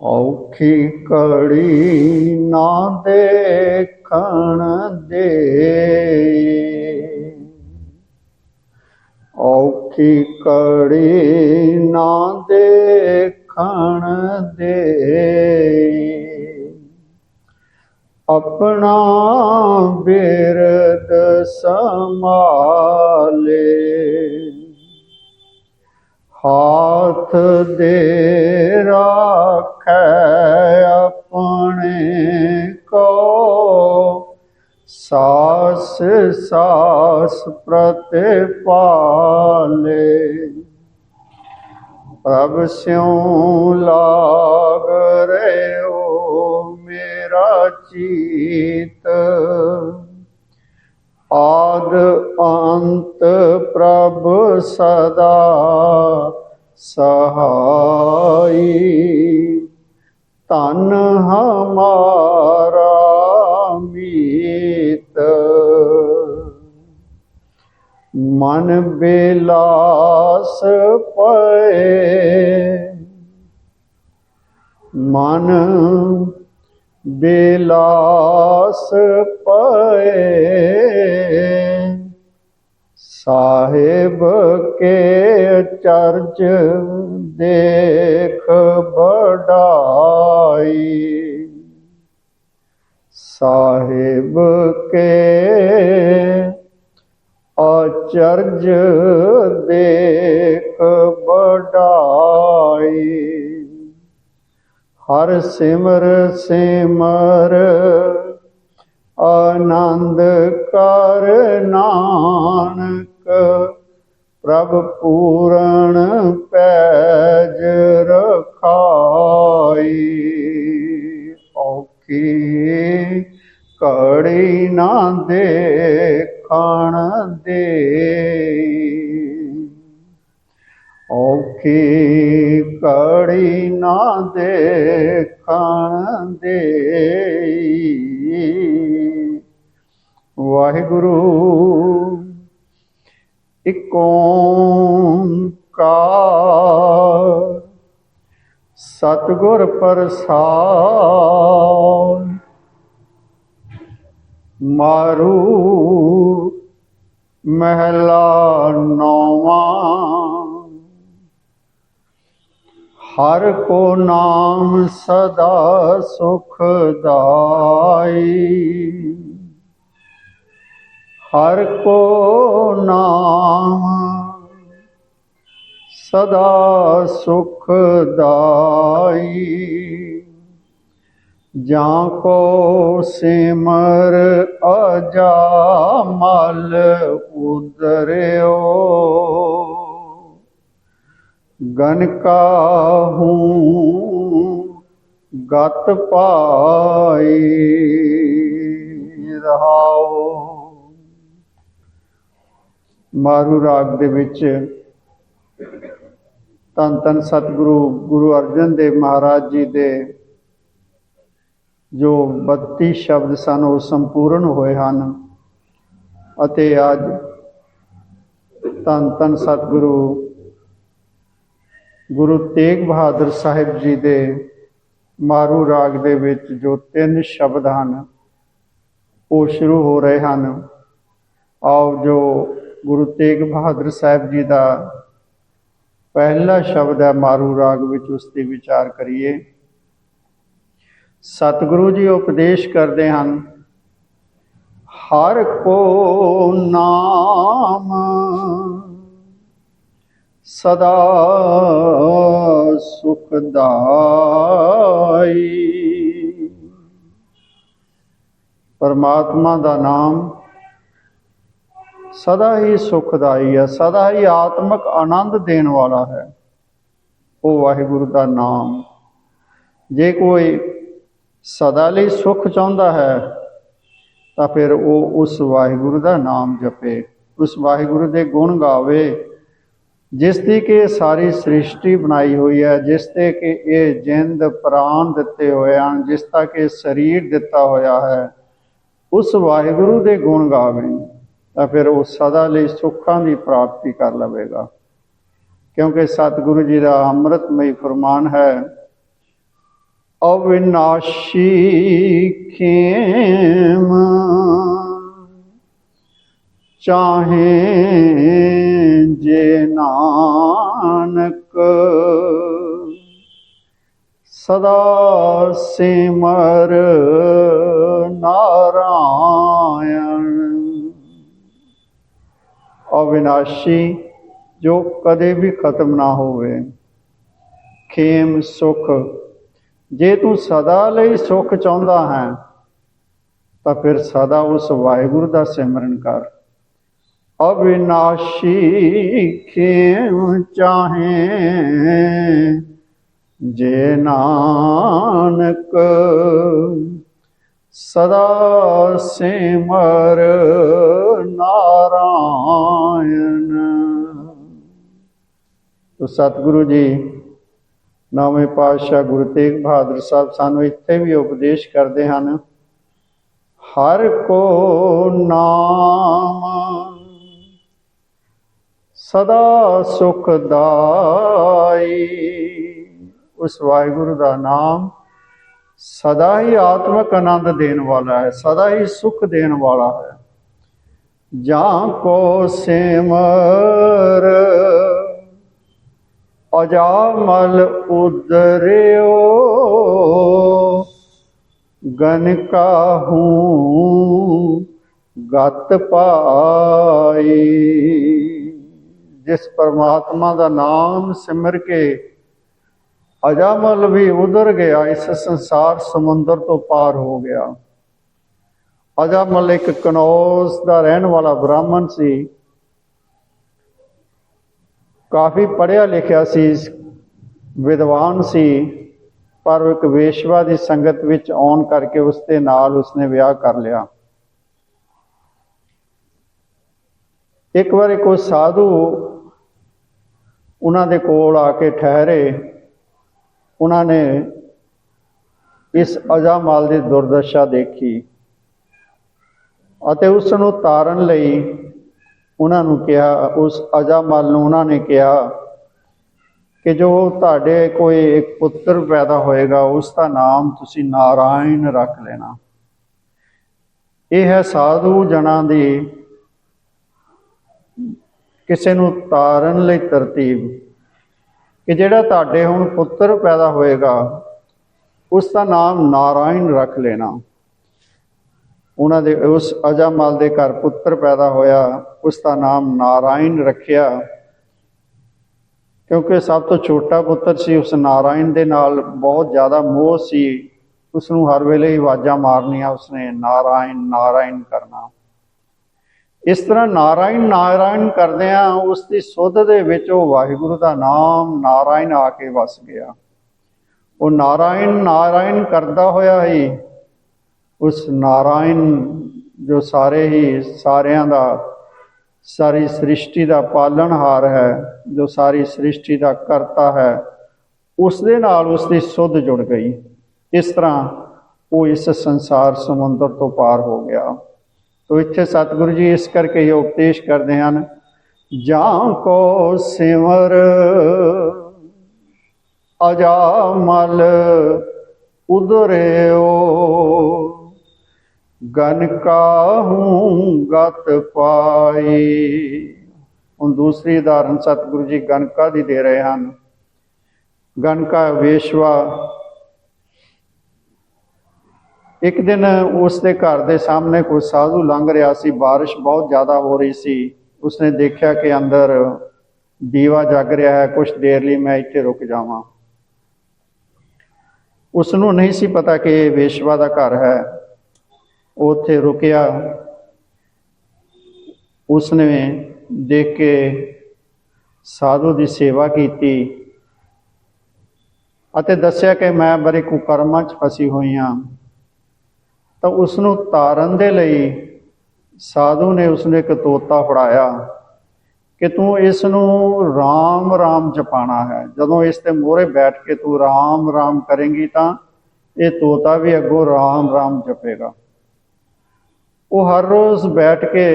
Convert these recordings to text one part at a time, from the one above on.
ਔਖੀ ਕੜੀ ਨਾ ਦੇਖਣ ਦੇ। ਔਖੀ ਕੜੀ ਨਾ ਦੇਖਣ ਦੇ। ਆਪਣਾ ਬਿਰਦ ਸੰਭਾਲੇ। ਹਾਥ ਦੇ ਰਾਖੈ ਆਪਣੇ ਕੋ। ਸਾਸ ਸਾਸ ਪ੍ਰਤਿਪਾਲੇ। ਪ੍ਰਭ ਸਿਉ ਲਾਗ ਰਿਓ ਮੇਰਾ ਚੀਤ ਆਦ ਅੰਤ ਪ੍ਰਭ ਸਦਾ ਸਹਾਈ। ਤਨ ਹਮਾਰਾ ਮੀਤ। ਮਨ ਬੇਲਾਸ ਪਏ। ਮਨ ਬਿਲਾਸ ਪਏ। ਸਾਹਿਬ ਕੇ ਚਰਜ ਦੇਖ ਬੜਾਈ ਸਾਹਿਬ ਕੇ ਅਚਰਜ ਦੇਖ ਬੜਾਈ ਹਰ ਸਿਮਰ ਸਿਮਰ, ਆਨੰਦ ਕਰ ਨਾਨਕ, ਪ੍ਰਭ ਪੂਰਨ ਪੈਜ ਰਖਾਈ। ਔਖੀ ਕੜੀ ਨਾ ਦੇਖਣ ਦੇ ਔਖੀ ਕੜੀ ਨਾ ਦੇਖਣ ਦੇ ਵਾਹਿਗੁਰੂ ਇਕ ਓੰਕਾਰ ਸਤਿਗੁਰ ਪ੍ਰਸਾਦ ਮਾਰੂ ਮਹਿਲਾ ਨੌਵਾਂ ਹਰ ਕੋ ਨਾਮ ਸਦਾ ਸੁਖਦਾਈ ਹਰ ਕੋ ਨਾਮ ਸਦਾ ਸੁਖਦਾਈ ਜਾਂ ਕੋ ਸਿਮਰ ਅਜਾ ਮਲ ਉਦਰਿਓ। ਗਨ ਕਾਹੂ ਗਤ ਪਾਈ ਰਹਾਓ ਮਾਰੂ ਰਾਗ ਦੇ ਵਿੱਚ ਤਨ ਤਨ ਸਤਿਗੁਰੂ ਗੁਰੂ ਅਰਜਨ ਦੇਵ ਮਹਾਰਾਜ ਜੀ ਦੇ ਜੋ 32 ਸ਼ਬਦ ਸਨ ਉਹ ਸੰਪੂਰਨ ਹੋਏ ਹਨ ਅਤੇ ਅੱਜ ਤਨ ਤਨ ਸਤਿਗੁਰੂ ਗੁਰੂ ਤੇਗ ਬਹਾਦਰ ਸਾਹਿਬ ਜੀ ਦੇ ਮਾਰੂ ਰਾਗ ਦੇ ਵਿੱਚ ਜੋ ਤਿੰਨ ਸ਼ਬਦ ਹਨ, ਉਹ ਸ਼ੁਰੂ ਹੋ ਰਹੇ ਹਨ। ਆਓ ਜੋ ਗੁਰੂ ਤੇਗ ਬਹਾਦਰ ਸਾਹਿਬ ਜੀ ਦਾ ਪਹਿਲਾ ਸ਼ਬਦ ਹੈ ਮਾਰੂ ਰਾਗ ਵਿੱਚ, ਉਸ ਤੇ ਵਿਚਾਰ ਕਰੀਏ। ਸਤਿਗੁਰੂ ਜੀ ਉਪਦੇਸ਼ ਕਰਦੇ ਹਨ, ਹਰ ਕੋ ਨਾਮ ਸਦਾ ਸੁਖਦਾਈ ਪਰਮਾਤਮਾ ਦਾ ਨਾਮ ਸਦਾ ਹੀ ਸੁਖਦਾਈ ਹੈ, ਸਦਾ ਹੀ ਆਤਮਿਕ ਆਨੰਦ ਦੇਣ ਵਾਲਾ ਹੈ। ਉਹ ਵਾਹਿਗੁਰੂ ਦਾ ਨਾਮ, ਜੇ ਕੋਈ ਸਦਾ ਲਈ ਸੁਖ ਚਾਹੁੰਦਾ ਹੈ, ਤਾਂ ਫਿਰ ਉਹ ਉਸ ਵਾਹਿਗੁਰੂ ਦਾ ਨਾਮ ਜਪੇ, ਉਸ ਵਾਹਿਗੁਰੂ ਦੇ ਗੁਣ ਗਾਵੇ। ਜਿਸ ਦੀ ਕਿ ਸਾਰੀ ਸ੍ਰਿਸ਼ਟੀ ਬਣਾਈ ਹੋਈ ਹੈ, ਜਿਸ ਤੇ ਕਿ ਇਹ ਜਿੰਦ ਪ੍ਰਾਣ ਦਿੱਤੇ ਹੋਏ ਹਨ, ਜਿਸ ਦਾ ਕਿ ਸਰੀਰ ਦਿੱਤਾ ਹੋਇਆ ਹੈ, ਉਸ ਵਾਹਿਗੁਰੂ ਦੇ ਗੁਣ ਗਾਵੇ, ਤਾਂ ਫਿਰ ਉਹ ਸਦਾ ਲਈ ਸੁੱਖਾਂ ਦੀ ਪ੍ਰਾਪਤੀ ਕਰ ਲਵੇਗਾ। ਕਿਉਂਕਿ ਸਤਿਗੁਰੂ ਜੀ ਦਾ ਅੰਮ੍ਰਿਤਮਈ ਫਰਮਾਨ ਹੈ, ਅਵਿਨਾਸ਼ੀ ਖੇਮ ਚਾਹੇ ਜੇ ਨਾਨਕ। ਸਦਾ ਸਿਮਰ ਨਾਰਾਇਣ। ਅਵਿਨਾਸ਼ੀ, ਜੋ ਕਦੇ ਵੀ ਖਤਮ ਨਾ ਹੋਵੇ, ਖੇਮ ਸੁਖ। ਜੇ ਤੂੰ ਸਦਾ ਲਈ ਸੁਖ ਚਾਹੁੰਦਾ ਹੈ, ਤਾਂ ਫਿਰ ਸਦਾ ਉਸ ਵਾਹਿਗੁਰੂ ਦਾ ਸਿਮਰਨ ਕਰ। ਅਵਿਨਾਸ਼ੀ ਖੇਮ ਚਾਹੇ ਜੇ ਨਾਨਕ ਸਦਾ ਸਿਮਰ ਨਾਰਾਇਣ ਤੋ ਸਤਿਗੁਰੂ ਜੀ ਨੌਵੇਂ ਪਾਤਸ਼ਾਹ ਗੁਰੂ ਤੇਗ ਬਹਾਦਰ ਸਾਹਿਬ ਸਾਨੂੰ ਇੱਥੇ ਵੀ ਉਪਦੇਸ਼ ਕਰਦੇ ਹਨ ਹਰ ਕੋ ਨਾਮ ਸਦਾ ਸੁਖ ਦਾਈ। ਉਸ ਵਾਹਿਗੁਰੂ ਦਾ ਨਾਮ ਸਦਾ ਹੀ ਆਤਮਕ ਆਨੰਦ ਦੇਣ ਵਾਲਾ ਹੈ, ਸਦਾ ਹੀ ਸੁਖ ਦੇਣ ਵਾਲਾ ਹੈ। ਜਾਂ ਕੋ ਸਿਮਰ ਅਜਾਮਲ ਉਦਰਿਓ ਗਨ ਕਾਹੂ ਗਤ ਪਾਈ। ਜਿਸ ਪਰਮਾਤਮਾ ਦਾ ਨਾਮ ਸਿਮਰ ਕੇ ਅਜਾਮਲ ਵੀ ਉਧਰ ਗਿਆ, ਇਸ ਸੰਸਾਰ ਸਮੁੰਦਰ ਤੋਂ ਪਾਰ ਹੋ ਗਿਆ। ਅਜਾਮਲ ਇੱਕ ਕਨੌਸ ਦਾ ਰਹਿਣ ਵਾਲਾ ਬ੍ਰਾਹਮਣ ਸੀ। ਕਾਫੀ ਪੜ੍ਹਿਆ ਲਿਖਿਆ ਸੀ, ਵਿਦਵਾਨ ਸੀ, ਪਰ ਇੱਕ ਵੇਸ਼ਵਾ ਦੀ ਸੰਗਤ ਵਿੱਚ ਆਉਣ ਕਰਕੇ ਉਸ ਦੇ ਨਾਲ ਉਸਨੇ ਵਿਆਹ ਕਰ ਲਿਆ। ਇੱਕ ਵਾਰ ਕੋਈ ਸਾਧੂ ਉਹਨਾਂ ਦੇ ਕੋਲ ਆ ਕੇ ਠਹਿਰੇ। ਉਹਨਾਂ ਨੇ ਇਸ ਅਜਾਮਲ ਦੀ ਦੁਰਦਸ਼ਾ ਦੇਖੀ ਅਤੇ ਉਸ ਨੂੰ ਤਾਰਨ ਲਈ ਉਹਨਾਂ ਨੂੰ ਕਿਹਾ, ਉਸ ਅਜਾਮਲ ਨੂੰ ਉਹਨਾਂ ਨੇ ਕਿਹਾ ਕਿ ਜੋ ਤੁਹਾਡੇ ਕੋਈ ਇੱਕ ਪੁੱਤਰ ਪੈਦਾ ਹੋਏਗਾ, ਉਸ ਦਾ ਨਾਮ ਤੁਸੀਂ ਨਾਰਾਇਣ ਰੱਖ ਲੈਣਾ। ਇਹ ਹੈ ਸਾਧੂ ਜਨਾਂ ਦੀ ਕਿਸੇ ਨੂੰ ਤਾਰਨ ਲਈ ਤਰਤੀਬ। ਕਿ ਜਿਹੜਾ ਤੁਹਾਡੇ ਹੁਣ ਪੁੱਤਰ ਪੈਦਾ ਹੋਏਗਾ, ਉਸ ਦਾ ਨਾਮ ਨਾਰਾਇਣ ਰੱਖ ਲੈਣਾ। ਉਹਨਾਂ ਦੇ, ਉਸ ਅਜਾਮਲ ਦੇ ਘਰ ਪੁੱਤਰ ਪੈਦਾ ਹੋਇਆ, ਉਸ ਦਾ ਨਾਮ ਨਾਰਾਇਣ ਰੱਖਿਆ। ਕਿਉਂਕਿ ਸਭ ਤੋਂ ਛੋਟਾ ਪੁੱਤਰ ਸੀ, ਉਸ ਨਾਰਾਇਣ ਦੇ ਨਾਲ ਬਹੁਤ ਜ਼ਿਆਦਾ ਮੋਹ ਸੀ। ਉਸ ਨੂੰ ਹਰ ਵੇਲੇ ਆਵਾਜ਼ਾਂ ਮਾਰਨੀਆਂ, ਉਸਨੇ ਨਾਰਾਇਣ ਨਾਰਾਇਣ ਕਰਨਾ। ਇਸ ਤਰ੍ਹਾਂ ਨਾਰਾਇਣ ਨਾਰਾਇਣ ਕਰਦਿਆਂ ਉਸ ਦੀ ਸੁੱਧ ਦੇ ਵਿੱਚ ਉਹ ਵਾਹਿਗੁਰੂ ਦਾ ਨਾਮ ਨਾਰਾਇਣ ਆ ਕੇ ਵਸ ਗਿਆ। ਉਹ ਨਾਰਾਇਣ ਨਾਰਾਇਣ ਕਰਦਾ ਹੋਇਆ ਹੀ ਉਸ ਨਾਰਾਇਣ ਜੋ ਸਾਰੇ ਹੀ ਸਾਰਿਆਂ ਦਾ, ਸਾਰੀ ਸ੍ਰਿਸ਼ਟੀ ਦਾ ਪਾਲਣਹਾਰ ਹੈ, ਜੋ ਸਾਰੀ ਸ੍ਰਿਸ਼ਟੀ ਦਾ ਕਰਤਾ ਹੈ, ਉਸ ਦੇ ਨਾਲ ਉਸ ਦੀ ਸੁੱਧ ਜੁੜ ਗਈ। ਇਸ ਤਰ੍ਹਾਂ ਉਹ ਇਸ ਸੰਸਾਰ ਸਮੁੰਦਰ ਤੋਂ ਪਾਰ ਹੋ ਗਿਆ। ਤੋ ਇੱਥੇ ਸਤਿਗੁਰੂ ਜੀ, ਇਸ ਕਰਕੇ ਇਹ ਉਪਦੇਸ਼ ਕਰਦੇ ਹਨ, ਜਾਂ ਕੋ ਸਿਮਰ ਅਜਾਮਲ ਉਦਰਿਓ ਗਨ ਕਾਹੂ ਗਤ ਪਾਈ। ਹੁਣ ਦੂਸਰੀ ਉਦਾਹਰਨ ਸਤਿਗੁਰੂ ਜੀ ਗਨਕਾ ਦੀ ਦੇ ਰਹੇ ਹਨ। ਗਨਕਾ ਵੇਸ਼ਵਾ ਇੱਕ ਦਿਨ ਉਸ ਦੇ ਘਰ ਦੇ ਸਾਹਮਣੇ ਕੋਈ ਸਾਧੂ ਲੰਘ ਰਿਹਾ ਸੀ। ਬਾਰਿਸ਼ ਬਹੁਤ ਜ਼ਿਆਦਾ ਹੋ ਰਹੀ ਸੀ। ਉਸਨੇ ਦੇਖਿਆ ਕਿ ਅੰਦਰ ਦੀਵਾ ਜਗ ਰਿਹਾ ਹੈ। ਕੁਝ ਦੇਰ ਲਈ ਮੈਂ ਇੱਥੇ ਰੁਕ ਜਾਵਾਂ। ਉਸ ਨੂੰ ਨਹੀਂ ਸੀ ਪਤਾ ਕਿ ਇਹ ਵੇਸ਼ਵਾ ਦਾ ਘਰ ਹੈ। ਉਹ ਉੱਥੇ ਰੁਕਿਆ। ਉਸਨੇ ਦੇਖ ਕੇ ਸਾਧੂ ਦੀ ਸੇਵਾ ਕੀਤੀ ਅਤੇ ਦੱਸਿਆ ਕਿ ਮੈਂ ਬੜੇ ਕੁਕਰਮਾਂ 'ਚ ਫਸੀ ਹੋਈ ਹਾਂ। ਤਾਂ ਉਸ ਨੂੰ ਤਾਰਨ ਦੇ ਲਈ ਸਾਧੂ ਨੇ ਉਸਨੂੰ ਇੱਕ ਤੋਤਾ ਫੜਾਇਆ ਕਿ ਤੂੰ ਇਸ ਨੂੰ RAM RAM ਜਪਾਣਾ ਹੈ। ਜਦੋਂ ਇਸ ਤੇ ਮੋਹਰੇ ਬੈਠ ਕੇ ਤੂੰ RAM RAM ਕਰੇਂਗੀ ਤਾਂ ਇਹ ਤੋਤਾ ਵੀ ਅੱਗੋਂ RAM RAM ਜਪੇਗਾ। ਉਹ ਹਰ ਰੋਜ਼ ਬੈਠ ਕੇ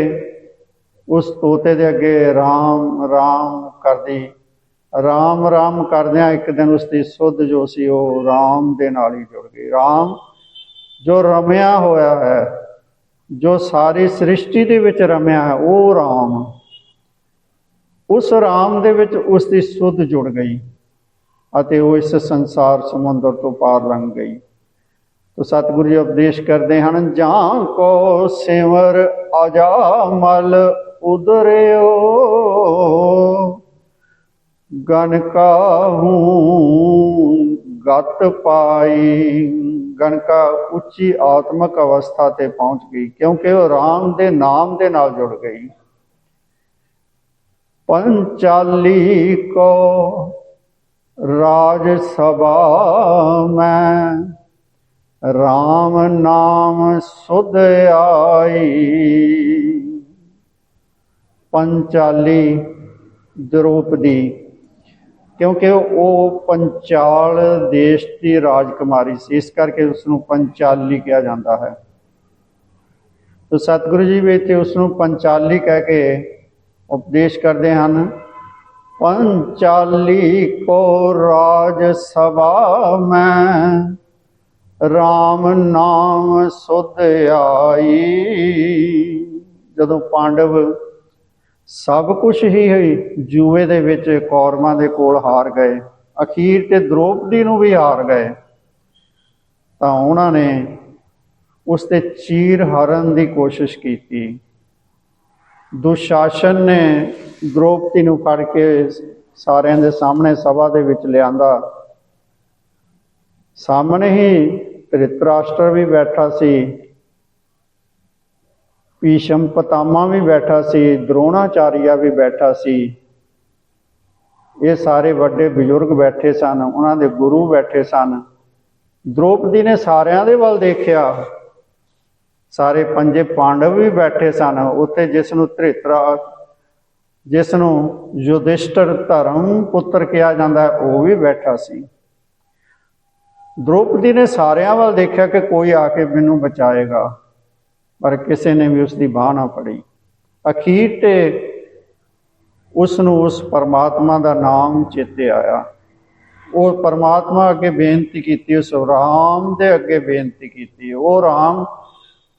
ਉਸ ਤੋਤੇ ਦੇ ਅੱਗੇ RAM RAM ਕਰਦੀ, ਰਾਮ ਰਾਮ ਕਰਦਿਆਂ ਇੱਕ ਦਿਨ ਉਸ ਦੀ ਸੁੱਧ ਜੋ ਸੀ ਉਹ ਰਾਮ ਦੇ ਨਾਲ ਹੀ ਜੁੜ ਗਈ। ਰਾਮ ਜੋ ਰਮਿਆ ਹੋਇਆ ਹੈ, ਜੋ ਸਾਰੀ ਸ੍ਰਿਸ਼ਟੀ ਦੇ ਵਿੱਚ ਰਮਿਆ ਹੈ, ਉਹ ਰਾਮ। ਉਸ ਰਾਮ ਦੇ ਵਿੱਚ ਉਸ ਦੀ ਸੁੱਧ ਜੁੜ ਗਈ ਅਤੇ ਉਹ ਇਸ ਸੰਸਾਰ ਸਮੁੰਦਰ ਤੋਂ ਪਾਰ ਲੰਘ ਗਈ। ਤੋ ਸਤਿਗੁਰੂ ਜੀ ਉਪਦੇਸ਼ ਕਰਦੇ ਹਨ ਜਾਂ ਕੋ ਸਿਮਰ ਅਜਾਮਲ ਉਦਰਿਓ ਗਨ ਕਾਹੂ ਗਤ ਪਾਈ ਗਣਕਾ ਉੱਚੀ ਆਤਮਕ ਅਵਸਥਾ ਤੇ ਪਹੁੰਚ ਗਈ, ਕਿਉਂਕਿ ਉਹ ਰਾਮ ਦੇ ਨਾਮ ਦੇ ਨਾਲ ਜੁੜ ਗਈ। ਪੰਚਾਲੀ ਕੋ ਰਾਜ ਸਭਾ ਮੈਂ RAM ਨਾਮ ਸੁਧ ਆਈ। ਪੰਚਾਲੀ ਦ੍ਰੋਪਦੀ ਕਿਉਂਕਿ ਉਹ ਪੰਚਾਲ ਦੇਸ਼ ਦੀ ਰਾਜਕੁਮਾਰੀ ਸੀ, ਇਸ ਕਰਕੇ ਉਸ ਨੂੰ ਪੰਚਾਲੀ ਕਿਹਾ ਜਾਂਦਾ ਹੈ। ਤੋ ਸਤਿਗੁਰੂ ਜੀ ਵੀ ਇੱਥੇ ਉਸ ਨੂੰ ਪੰਚਾਲੀ ਕਹਿ ਕੇ ਉਪਦੇਸ਼ ਕਰਦੇ ਹਨ, ਪੰਚਾਲੀ ਕੋ ਰਾਜ ਸਭਾ ਮੈਂ RAM ਨਾਮ ਸੁਧ ਆਈ। ਜਦੋਂ ਪਾਂਡਵ ਸਭ ਕੁਝ ਹੀ ਹੋਈ, ਜੂਏ ਦੇ ਵਿੱਚ ਕੌਰਵਾਂ ਦੇ ਕੋਲ ਹਾਰ ਗਏ, ਅਖੀਰ ਤੇ ਦ੍ਰੋਪਦੀ ਨੂੰ ਵੀ ਹਾਰ ਗਏ। ਤਾਂ ਉਹਨਾਂ ਨੇ ਉਸ ਤੇ ਚੀਰ ਹਰਨ ਦੀ ਕੋਸ਼ਿਸ਼ ਕੀਤੀ। ਦੁਸ਼ਾਸਨ ਨੇ ਦ੍ਰੋਪਦੀ ਨੂੰ ਫੜ ਕੇ ਸਾਰਿਆਂ ਦੇ ਸਾਹਮਣੇ ਸਭਾ ਦੇ ਵਿੱਚ ਲਿਆਂਦਾ। ਸਾਹਮਣੇ ਹੀ ਧ੍ਰਿਤਰਾਸ਼ਟਰ ਵੀ ਬੈਠਾ ਸੀ। ਭੀਸ਼ਮ ਪਤਾਮਾ ਵੀ ਬੈਠਾ ਸੀ ਦਰੋਣਾਚਾਰੀਆ ਵੀ ਬੈਠਾ ਸੀ। ਇਹ ਸਾਰੇ ਵੱਡੇ ਬਜ਼ੁਰਗ ਬੈਠੇ ਸਨ ਉਹਨਾਂ ਦੇ ਗੁਰੂ ਬੈਠੇ ਸਨ। ਦ੍ਰੋਪਦੀ ਨੇ ਸਾਰਿਆਂ ਦੇ ਵੱਲ ਦੇਖਿਆ। ਸਾਰੇ ਪੰਜੇ ਪਾਂਡਵ ਵੀ ਬੈਠੇ ਸਨ ਉੱਥੇ ਜਿਸ ਨੂੰ ਧ੍ਰਿਤਰਾ ਜਿਸ ਨੂੰ ਯੁਧਿਸ਼ਟਰ ਧਰਮ ਪੁੱਤਰ ਕਿਹਾ ਜਾਂਦਾ ਹੈ, ਉਹ ਵੀ ਬੈਠਾ ਸੀ। ਦ੍ਰੋਪਦੀ ਨੇ ਸਾਰਿਆਂ ਵੱਲ ਦੇਖਿਆ ਕਿ ਕੋਈ ਆ ਕੇ ਮੈਨੂੰ ਬਚਾਏਗਾ। ਪਰ ਕਿਸੇ ਨੇ ਵੀ ਉਸ ਦੀ ਬਾਹ ਨਾ ਫੜੀ। ਅਖੀਰ ਤੇ ਉਸ ਨੂੰ ਉਸ ਪਰਮਾਤਮਾ ਦਾ ਨਾਮ ਚੇਤੇ ਆਇਆ। ਉਹ ਪਰਮਾਤਮਾ ਅੱਗੇ ਬੇਨਤੀ ਕੀਤੀ, ਉਸ ਰਾਮ ਦੇ ਅੱਗੇ ਬੇਨਤੀ ਕੀਤੀ। ਉਹ ਰਾਮ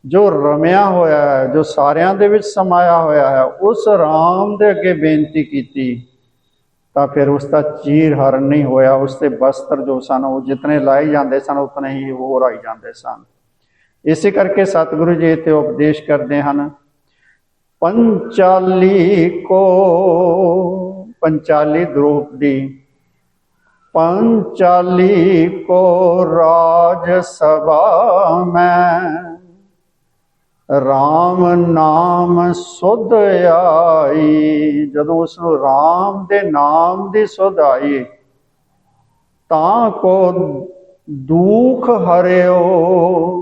ਜੋ ਰਮਿਆ ਹੋਇਆ ਹੈ, ਜੋ ਸਾਰਿਆਂ ਦੇ ਵਿੱਚ ਸਮਾਇਆ ਹੋਇਆ ਹੈ, ਉਸ ਰਾਮ ਦੇ ਅੱਗੇ ਬੇਨਤੀ ਕੀਤੀ, ਤਾਂ ਫਿਰ ਉਸ ਦਾ ਚੀਰ ਹਰਨ ਨਹੀਂ ਹੋਇਆ। ਉਸ ਦੇ ਬਸਤਰ ਜੋ ਸਨ, ਉਹ ਜਿਤਨੇ ਲਾਏ ਜਾਂਦੇ ਸਨ, ਉਤਨੇ ਹੀ ਹੋਰ ਆਈ ਜਾਂਦੇ ਸਨ। ਇਸੇ ਕਰਕੇ ਸਤਿਗੁਰੂ ਜੀ ਤੇ ਉਪਦੇਸ਼ ਕਰਦੇ ਹਨ, ਪੰਚਾਲੀ ਕੋ ਪੰਚਾਲੀ ਦ੍ਰੋਪਦੀ ਪੰਚਾਲੀ ਕੋ ਰਾਜ ਸਭਾ ਮੈਂ, ਰਾਮ ਨਾਮ ਸੁਧ ਆਈ, ਜਦੋਂ ਉਸ ਨੂੰ RAM ਦੇ ਨਾਮ ਦੀ ਸੁਧ ਆਈ, ਤਾਂ ਕੋ ਦੁਖ ਹਰਿਓ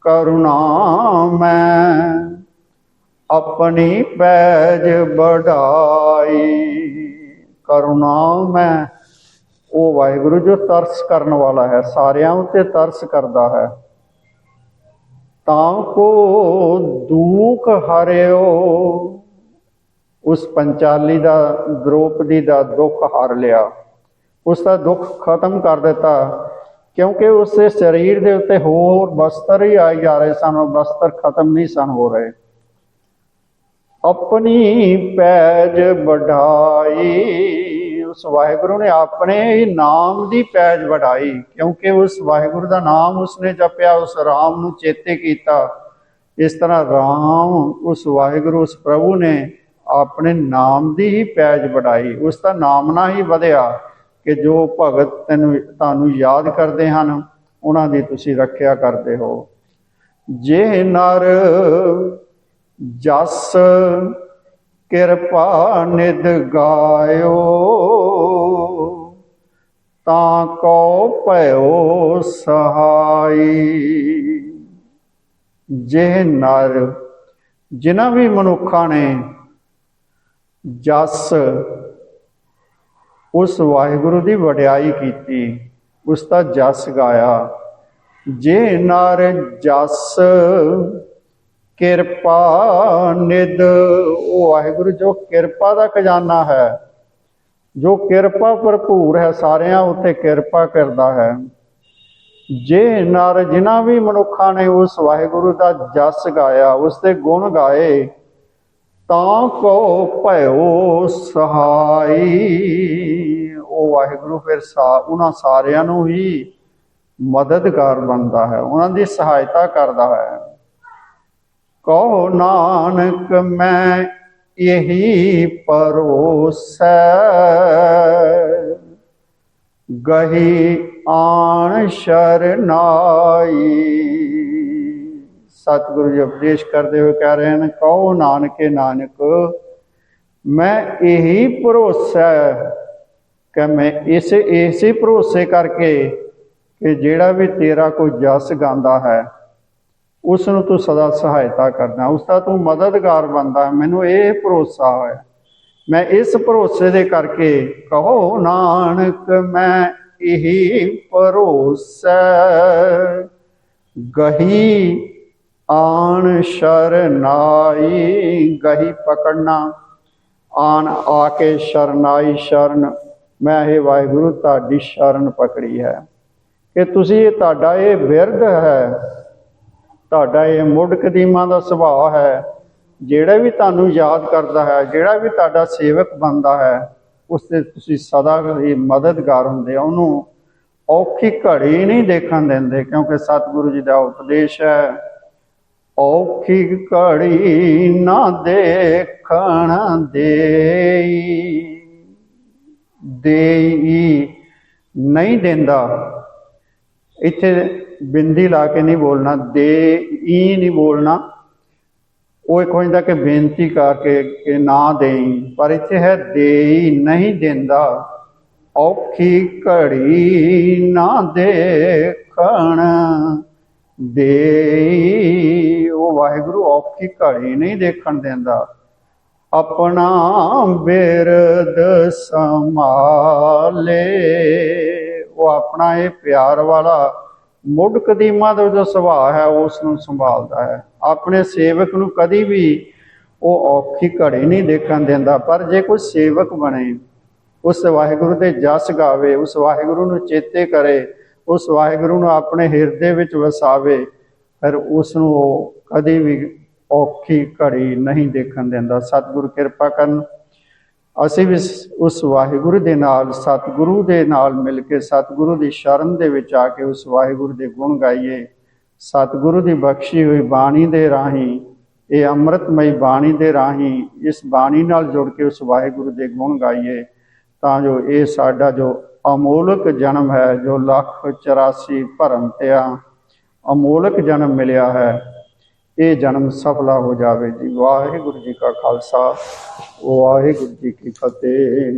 ਕਰੁਣਾ ਮੈਂ, ਆਪਣੀ ਪੈਜ ਬੜਾਈ ਕਰੁਣਾ ਮੈਂ, ਉਹ ਵਾਹਿਗੁਰੂ ਜੋ ਤਰਸ ਕਰਨ ਵਾਲਾ ਹੈ, ਸਾਰਿਆਂ ਉਤੇ ਤਰਸ ਕਰਦਾ ਹੈ। ਤਾਂ ਕੋ ਦੁਖ ਹਰਿਓ, ਉਸ ਪੰਚਾਲੀ ਦਾ ਦ੍ਰੋਪਦੀ ਦਾ ਦੁੱਖ ਹਾਰ ਲਿਆ। ਉਸ ਦਾ ਦੁੱਖ ਖਤਮ ਕਰ ਦਿੱਤਾ। ਕਿਉਂਕਿ ਉਸ ਸਰੀਰ ਦੇ ਉੱਤੇ ਹੋਰ ਬਸਤਰ ਹੀ ਆਈ ਜਾ ਰਹੇ ਸਨ, ਉਹ ਬਸਤਰ ਖਤਮ ਨਹੀਂ ਸਨ ਹੋ ਰਹੇ। ਆਪਣੀ ਪੈਜ ਵਢਾਈ, ਉਸ ਵਾਹਿਗੁਰੂ ਨੇ ਆਪਣੇ ਹੀ ਨਾਮ ਦੀ ਪੈਜ ਵਢਾਈ, ਕਿਉਂਕਿ ਉਸ ਵਾਹਿਗੁਰੂ ਦਾ ਨਾਮ ਉਸਨੇ ਜਪਿਆ, ਉਸ ਰਾਮ ਨੂੰ ਚੇਤੇ ਕੀਤਾ। ਇਸ ਤਰ੍ਹਾਂ ਰਾਮ, ਉਸ ਵਾਹਿਗੁਰੂ, ਉਸ ਪ੍ਰਭੂ ਨੇ ਆਪਣੇ ਨਾਮ ਦੀ ਹੀ ਪੈਜ ਵਢਾਈ, ਉਸ ਦਾ ਨਾਮ ਨਾ ਹੀ ਵਧਿਆ। ਕਿ ਜੋ ਭਗਤ ਤੈਨੂੰ ਤੁਹਾਨੂੰ ਯਾਦ ਕਰਦੇ ਹਨ, ਉਹਨਾਂ ਦੀ ਤੁਸੀਂ ਰੱਖਿਆ ਕਰਦੇ ਹੋ। ਜੇ ਨਰ ਜਸ ਕਿਰਪਾ ਨਿਦ ਗਾਇਓ, ਤਾਂ ਕੋ ਭਇਓ ਸਹਾਈ। ਜੇ ਨਰ ਜਿਨ੍ਹਾਂ ਵੀ ਮਨੁੱਖਾਂ ਨੇ ਜਸ ਉਸ ਵਾਹਿਗੁਰੂ ਦੀ ਵਡਿਆਈ ਕੀਤੀ, ਉਸ ਦਾ ਜਸ ਗਾਇਆ। ਜੇ ਨਰ ਜਸ, ਕਿਰਪਾ ਨਿਦ ਉਹ ਵਾਹਿਗੁਰੂ, ਜੋ ਕਿਰਪਾ ਦਾ ਖਜ਼ਾਨਾ ਹੈ, ਜੋ ਕਿਰਪਾ ਭਰਪੂਰ ਹੈ, ਸਾਰਿਆਂ ਉੱਤੇ ਕਿਰਪਾ ਕਰਦਾ ਹੈ। ਜੇ ਨਰ ਜਿਨ੍ਹਾਂ ਵੀ ਮਨੁੱਖਾਂ ਨੇ ਉਸ ਵਾਹਿਗੁਰੂ ਦਾ ਜਸ ਗਾਇਆ, ਉਸ ਦੇ ਗੁਣ ਗਾਏ ਤਾਂ ਕੋ ਭਇਓ ਸਹਾਈ। ਉਹ ਵਾਹਿਗੁਰੂ ਫਿਰ ਸਾ, ਉਹਨਾਂ ਸਾਰਿਆਂ ਨੂੰ ਹੀ ਮਦਦਗਾਰ ਬਣਦਾ ਹੈ। ਉਹਨਾਂ ਦੀ ਸਹਾਇਤਾ ਕਰਦਾ ਹੈ। ਕਹੋ ਨਾਨਕ, ਮੈਂ ਇਹੀ ਪਰੋਸੈ ਗਹੀ ਆਣ ਸ਼ਰਨਾਈ। ਸਤਿਗੁਰੂ ਜੀ ਉਪਦੇਸ਼ ਕਰਦੇ ਹੋਏ ਕਹਿ ਰਹੇ ਹਨ, ਕਹੋ ਨਾਨਕੇ ਨਾਨਕ, ਮੈਂ ਇਹੀ ਭਰੋਸਾ ਕਿ ਮੈਂ ਇਸ, ਇਸੇ ਭਰੋਸੇ ਕਰਕੇ ਕਿ ਜਿਹੜਾ ਵੀ ਤੇਰਾ ਕੋਈ ਜਸ ਗਾਉਂਦਾ ਹੈ ਉਸ ਨੂੰ ਤੂੰ ਸਦਾ ਸਹਾਇਤਾ ਕਰਦਾ ਉਸ ਦਾ ਤੂੰ ਮਦਦਗਾਰ ਬਣਦਾ ਮੈਨੂੰ ਇਹ ਭਰੋਸਾ ਹੋਇਆ ਮੈਂ ਇਸ ਭਰੋਸੇ ਦੇ ਕਰਕੇ ਕਹੋ, ਨਾਨਕ, ਮੈਂ ਇਹੀ ਭਰੋਸਾ ਗਹੀ ਆਣ ਸ਼ਰਨਾਈ ਗਹੀ ਪਕੜਨਾ। ਆਣ ਆ ਕੇ ਸ਼ਰਨਾਈ ਸ਼ਰਨ, ਮੈਂ ਇਹ ਵਾਹਿਗੁਰੂ ਤੁਹਾਡੀ ਸ਼ਰਨ ਪਕੜੀ ਹੈ। ਕਿ ਤੁਸੀਂ ਇਹ ਤੁਹਾਡਾ ਇਹ ਵਿਰਧ ਹੈ, ਤੁਹਾਡਾ ਇਹ ਮੁੱਢ ਕਦੀਮਾਂ ਦਾ ਸੁਭਾਅ ਹੈ, ਜਿਹੜਾ ਵੀ ਤੁਹਾਨੂੰ ਯਾਦ ਕਰਦਾ ਹੈ, ਜਿਹੜਾ ਵੀ ਤੁਹਾਡਾ ਸੇਵਕ ਬਣਦਾ ਹੈ, ਉਸ ਤੇ ਤੁਸੀਂ ਸਦਾ ਹੀ ਮਦਦਗਾਰ ਹੁੰਦੇ ਹੋ। ਉਹਨੂੰ ਔਖੀ ਘੜੀ ਨਹੀਂ ਦੇਖਣ ਦਿੰਦੇ, ਕਿਉਂਕਿ ਸਤਿਗੁਰੂ ਜੀ ਦਾ ਉਪਦੇਸ਼ ਹੈ ਔਖੀ ਘੜੀ ਨਾ ਦੇਖਣ ਦੇਈ। ਦੇਈ ਨਹੀਂ ਦਿੰਦਾ। ਇੱਥੇ ਬਿੰਦੀ ਲਾ ਕੇ ਨਹੀਂ ਬੋਲਣਾ ਦੇ ਈ ਨਹੀਂ ਬੋਲਣਾ। ਉਹ ਇੱਕ ਹੁੰਦਾ ਕਿ ਬੇਨਤੀ ਕਰਕੇ ਕਿ ਨਾ ਦੇਈ, ਪਰ ਇੱਥੇ ਹੈ ਦੇਈ ਨਹੀਂ ਦਿੰਦਾ। ਔਖੀ ਘੜੀ ਨਾ ਦੇਖਣ ਦੇਈ। ਵਾਹਿਗੁਰੂ ਔਖੀ ਘੜੀ ਨਹੀਂ ਦੇਖਣ ਦਿੰਦਾ। ਆਪਣਾ ਬਿਰਦ ਸੰਭਾਲੇ। ਉਹ ਆਪਣਾ ਇਹ ਪਿਆਰ ਵਾਲਾ ਮੁੱਢ ਕਦੀਮਾ ਦਾ ਜੋ ਸੁਭਾਅ ਹੈ ਉਸ ਨੂੰ ਸੰਭਾਲਦਾ ਹੈ। ਆਪਣੇ ਸੇਵਕ ਨੂੰ ਕਦੀ ਵੀ ਉਹ ਔਖੀ ਘੜੀ ਨਹੀਂ ਦੇਖਣ ਦਿੰਦਾ। ਪਰ ਜੇ ਕੋਈ ਸੇਵਕ ਬਣੇ, ਉਸ ਵਾਹਿਗੁਰੂ ਦੇ ਜਸ ਗਾਵੇ, ਉਸ ਵਾਹਿਗੁਰੂ ਨੂੰ ਚੇਤੇ ਕਰੇ, ਉਸ ਵਾਹਿਗੁਰੂ ਨੂੰ ਆਪਣੇ ਹਿਰਦੇ ਵਿੱਚ ਵਸਾਵੇ, ਫਿਰ ਉਸ ਨੂੰ ਉਹ ਕਦੇ ਵੀ ਔਖੀ ਘੜੀ ਨਹੀਂ ਦੇਖਣ ਦਿੰਦਾ। ਸਤਿਗੁਰ ਕਿਰਪਾ ਕਰਨ। ਅਸੀਂ ਵੀ ਉਸ ਵਾਹਿਗੁਰੂ ਦੇ ਨਾਲ, ਸਤਿਗੁਰੂ ਦੇ ਨਾਲ ਮਿਲ ਕੇ, ਸਤਿਗੁਰੂ ਦੀ ਸ਼ਰਨ ਦੇ ਵਿੱਚ ਆ ਕੇ ਉਸ ਵਾਹਿਗੁਰੂ ਦੇ ਗੁਣ ਗਾਈਏ। ਸਤਿਗੁਰੂ ਦੀ ਬਖਸ਼ੀ ਹੋਈ ਬਾਣੀ ਦੇ ਰਾਹੀਂ, ਇਹ ਅੰਮ੍ਰਿਤਮਈ ਬਾਣੀ ਦੇ ਰਾਹੀਂ, ਇਸ ਬਾਣੀ ਨਾਲ ਜੁੜ ਕੇ ਉਸ ਵਾਹਿਗੁਰੂ ਦੇ ਗੁਣ ਗਾਈਏ। ਤਾਂ ਜੋ ਇਹ ਸਾਡਾ ਜੋ ਅਮੋਲਕ ਜਨਮ ਹੈ, ਜੋ ਲੱਖ 84 ਭਰਮ ਤੇ ਆ ਅਮੋਲਕ ਜਨਮ ਮਿਲਿਆ ਹੈ ਇਹ ਜਨਮ ਸਫਲਾ ਹੋ ਜਾਵੇ ਜੀ। ਵਾਹਿਗੁਰੂ ਜੀ ਕਾ ਖਾਲਸਾ ਵਾਹਿਗੁਰੂ ਜੀ ਕੀ ਫਤਿਹ।